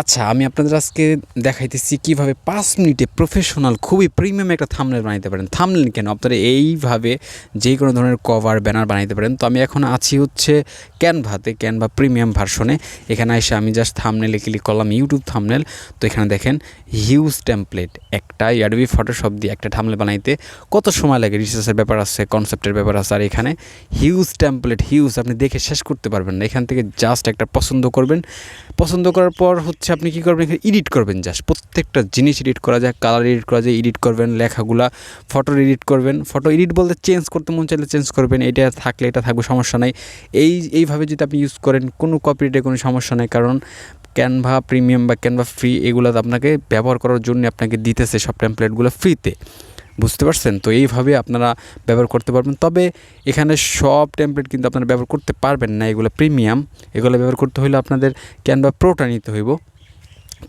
আচ্ছা আমি আপনাদের আজকে দেখাইতেছি কীভাবে পাঁচ মিনিটে প্রফেশনাল খুবই প্রিমিয়াম একটা থামনেল বানাইতে পারেন। থামলেন কেন? আপনারা এইভাবে যে কোনো ধরনের কভার ব্যানার বানাইতে পারেন। তো আমি এখন আছি হচ্ছে ক্যানভাতে ক্যানভা প্রিমিয়াম ভার্সনে এখানে এসে আমি জাস্ট থামনেলে ক্লিক করলাম ইউটিউব থামনেল তো এখানে দেখেন হিউজ টেমপ্লেট একটা অ্যাডবি ফটোশপ দিয়ে একটা থামলে বানাইতে। কত সময় লাগে? রিসার্চের ব্যাপার আছে কনসেপ্টের ব্যাপার আছে। আর এখানে হিউজ টেমপ্লেট হিউজ আপনি দেখে শেষ করতে পারবেন না। এখান থেকে জাস্ট একটা পছন্দ করবেন। পছন্দ করার পর হচ্ছে আপনি কী করবেন? এখানে এডিট করবেন জাস্ট প্রত্যেকটা জিনিস এডিট করা যায় কালার এডিট করা যায় এডিট করবেন, লেখাগুলা ফটো এডিট করবেন। ফটো এডিট বলতে চেঞ্জ করতে মন চাইলে চেঞ্জ করবেন, এটা থাকলে এটা থাকবে, সমস্যা নাই। এই, এইভাবে যদি আপনি ইউজ করেন, কোনো কপিরাইটে কোনো সমস্যা নেই, কারণ ক্যানভা প্রিমিয়াম বা ক্যানভা ফ্রি এগুলো আপনাকে ব্যবহার করার জন্য আপনাকে দিতেছে সব টেমপ্লেটগুলো ফ্রিতে বুঝতে পারছেন? তো এইভাবে আপনারা ব্যবহার করতে পারবেন। তবে এখানে সব টেমপ্লেট কিন্তু আপনারা ব্যবহার করতে পারবেন না, এগুলো প্রিমিয়াম এগুলো ব্যবহার করতে হলে আপনাদের ক্যানভা প্রোটা নিতে হইব।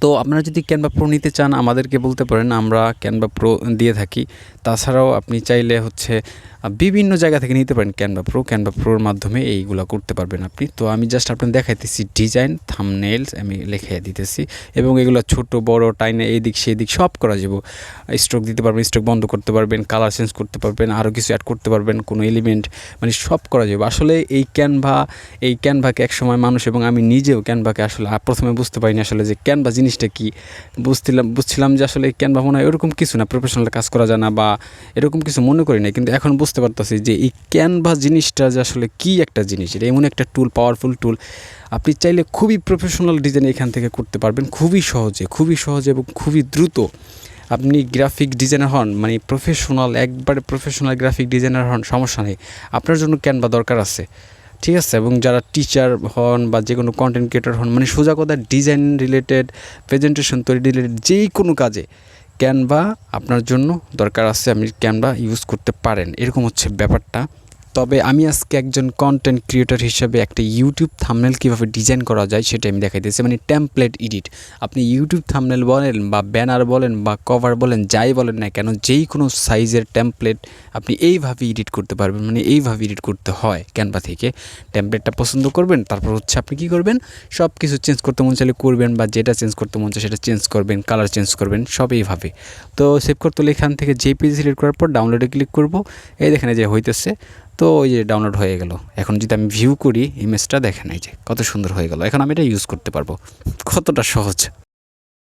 তো আপনারা যদি ক্যানভা প্রো নিতে চান, আমাদেরকে বলতে পারেন, আমরা ক্যানভা প্রো দিয়ে থাকি। তাছাড়াও আপনি চাইলে হচ্ছে বিভিন্ন জায়গা থেকে নিতে পারেন ক্যানভা প্রো ক্যানভা প্রোর মাধ্যমে এইগুলো করতে পারবেন আপনি। তো আমি জাস্ট আপনার দেখাইতেছি ডিজাইন থামনেলস আমি লিখে দিতেছি। এবং এগুলো ছোট, বড়, টাইনে এই দিক সেই দিক সব করা যাব স্ট্রোক দিতে পারবেন স্ট্রোক বন্ধ করতে পারবেন কালার চেঞ্জ করতে পারবেন আরও কিছু অ্যাড করতে পারবেন, কোনো এলিমেন্ট মানে সব করা যাবে আসলে এই ক্যানভা এই ক্যানভাকে একসময় মানুষ এবং আমি নিজেও ক্যানভাকে আসলে প্রথমে বুঝতে পারিনি আসলে যে ক্যানভা জিনিসটা কি। বুঝছিলাম বুঝছিলাম যে আসলে ক্যানভা মনে হয় এরকম কিছু না প্রফেশনাল কাজ করা যায় না বা এরকম কিছু মনে করি না কিন্তু এখন বুঝতে পারতেছি যে এই ক্যানভা জিনিসটা যে আসলে কি একটা জিনিস, এটা এমন একটা টুল পাওয়ারফুল টুল আপনি চাইলে খুবই প্রফেশনাল ডিজাইন এখান থেকে করতে পারবেন, খুবই সহজে খুবই সহজে এবং খুবই দ্রুত। আপনি গ্রাফিক ডিজাইনার হন মানে প্রফেশনাল একবারে প্রফেশনাল গ্রাফিক ডিজাইনার হন, সমস্যা নেই। আপনার জন্য ক্যানভা দরকার আছে, ঠিক আছে? এবং যারা টিচার হন বা যে কোনো কন্টেন্ট ক্রিয়েটর হন মানে সোজা কথা ডিজাইন রিলেটেড প্রেজেন্টেশন তৈরি রিলেটেড যেই কোনো কাজে ক্যানভা আপনার জন্য দরকার আছে আপনি ক্যানভা ইউজ করতে পারেন। এরকম হচ্ছে ব্যাপারটা। তবে আমি আজকে একজন কন্টেন্ট ক্রিয়েটর হিসেবে একটা ইউটিউব থামনেল কীভাবে ডিজাইন করা যায় সেটা আমি দেখাইতেছি মানে টেমপ্লেট এডিট আপনি ইউটিউব থামনেল বলেন বা ব্যানার বলেন বা কভার বলেন, যাই বলেন না কেন যেই কোনো সাইজের টেমপ্লেট আপনি এইভাবে এডিট করতে পারবেন মানে এইভাবে এডিট করতে হয় ক্যানভা থেকে। টেমপ্লেটটা পছন্দ করবেন, তারপর হচ্ছে আপনি কী করবেন? সব কিছু চেঞ্জ করতে মন চাইলে করবেন বা যেটা চেঞ্জ করতে মন চায় সেটা চেঞ্জ করবেন কালার চেঞ্জ করবেন, সব এইভাবে। তো সেভ করতে হলে এখান থেকে যে পেজ সিলেক্ট করার পর ডাউনলোডে ক্লিক করব। এই দেখেন যে হইতেছে। তো ওই যে ডাউনলোড হয়ে গেল। এখন যদি আমি ভিউ করি ইমেজটা দেখেন এই যে, কত সুন্দর হয়ে গেল। এখন আমি এটা ইউজ করতে পারব। কতটা সহজ।